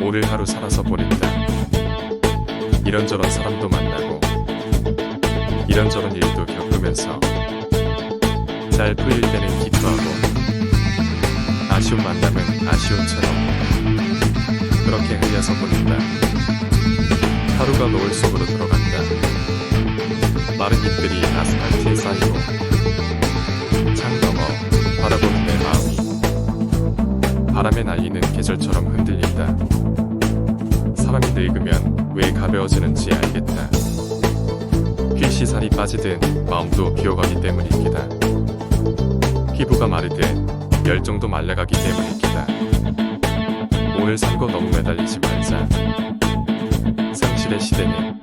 오늘 하루 살아서 보낸다. 이런저런 사람도 만나고 이런저런 일도 겪으면서 잘 풀릴 때는 기뻐하고 아쉬운 만남은 아쉬움처럼 그렇게 흘려서 보낸다. 하루가 노을 속으로 들어간다. 마른 잎들이 아스팔트에 쌓이고 바람에 날리는 계절처럼 흔들린다. 사람이 늙으면 왜 가벼워지는지 알겠다. 귀 시 살이 빠지듯 마음도 비어가기 때문이기다. 피부가 마르듯 열정도 말라가기 때문이기다. 오늘 산거 너무 매달리지 말자. 상실의 시대는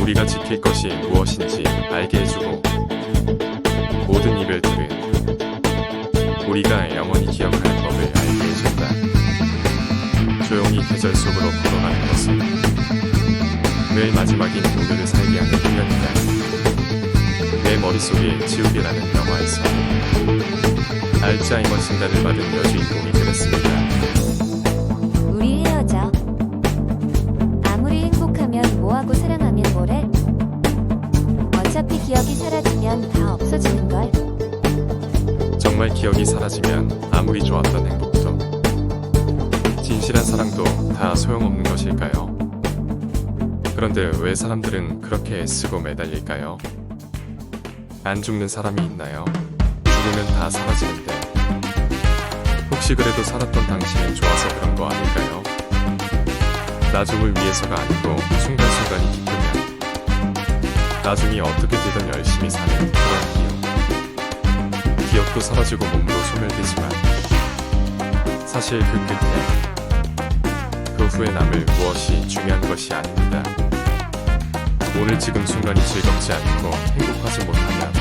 우리가 지킬 것이 무엇인지 알게 해주고 모든 이별들은 우리가 절 속으로 걸어가는 것은 매일 마지막인 오늘을 살게 하는 훈련이다. 내 머릿속에 지우개라는 영화에서 알츠하이머 진단을 받은 여주인공이 그랬습니다. 우리 헤어져. 아무리 행복하면 뭐하고 사랑하면 뭐래? 어차피 기억이 사라지면 다 없어지는걸. 정말 기억이 사라지면 아무리 좋았던 행복도 진실한 사랑도 다 소용없는 것일까요? 그런데 왜 사람들은 그렇게 애쓰고 매달릴까요? 안 죽는 사람이 있나요? 죽으면 다 사라지는데 혹시 그래도 살았던 당신은 좋아서 그런 거 아닐까요? 나중을 위해서가 아니고 순간순간이 기쁘면 나중이 어떻게 되든 열심히 사는 그런 이유 기억도 사라지고 몸으로 소멸되지만 사실 그 끝에 그 후에 남을 무엇이 중요한 것이 아닙니다. 오늘 지금 순간이 즐겁지 않고 행복하지 못하면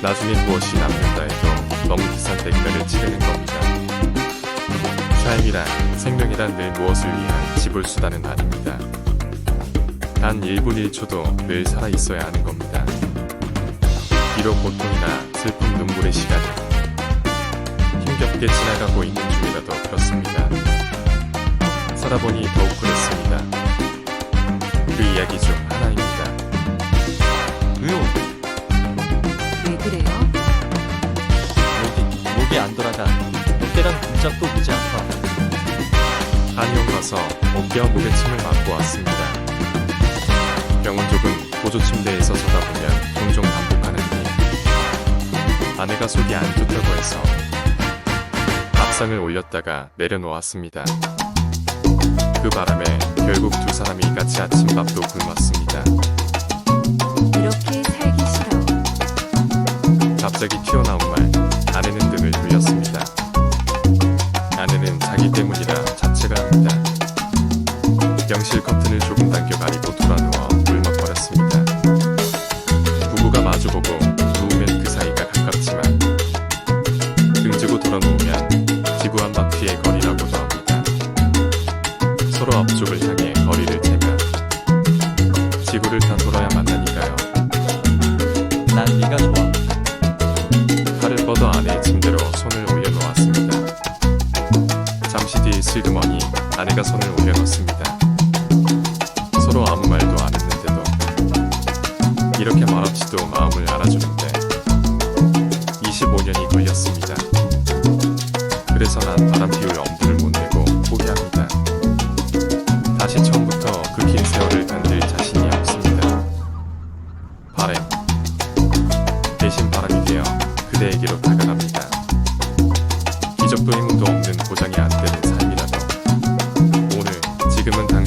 나중에 무엇이 남는다 해도 너무 비싼 대가를 치르는 겁니다. 삶이란 생명이란 늘 무엇을 위한 지불 수단은 아닙니다. 단 1분 1초도 늘 살아 있어야 하는 겁니다. 비록 고통이나 슬픔 눈물의 시간을 힘겹게 지나가고 있는 중이라도 그렇습니다. 살아보니 더욱 그렇습니다. 그 이야기 중 하나입니다. 왜요? 왜 그래요? 목이, 목이 안 돌아가. 어깨랑 등짝도 무지 아파. 한의원 가서 어깨와 목에 침을 맞고 왔습니다. 병원 쪽은 보조 침대에서 자다 보면 종종 반복하는 일. 아내가 속이 안 좋다고 해서 밥상을 올렸다가 내려놓았습니다. 그 바람에 결국 두 사람이 같이 아침밥도 굶었습니다. 이렇게 살기 싫어. 갑자기 튀어나온 말 앞쪽을 향해 거리를 재면 지구를 다 돌아야 만나니까요. 난 네가 좋아. 팔을 뻗어 아내의 침대로 손을 올려놓았습니다. 잠시 뒤 슬그머니 아내가 손을 올려놓습니다. 서로 아무 말도 안 했는데도 이렇게 말없이도 마음을 알아주는데 25년이 걸렸습니다. 그래서 난 바람 피울 엄두 나라에 대신 바람이 되어 그대에게로 다가갑니다. 기적도 힘도 없는 보장이 안 되는 삶이라도 오늘 지금은 다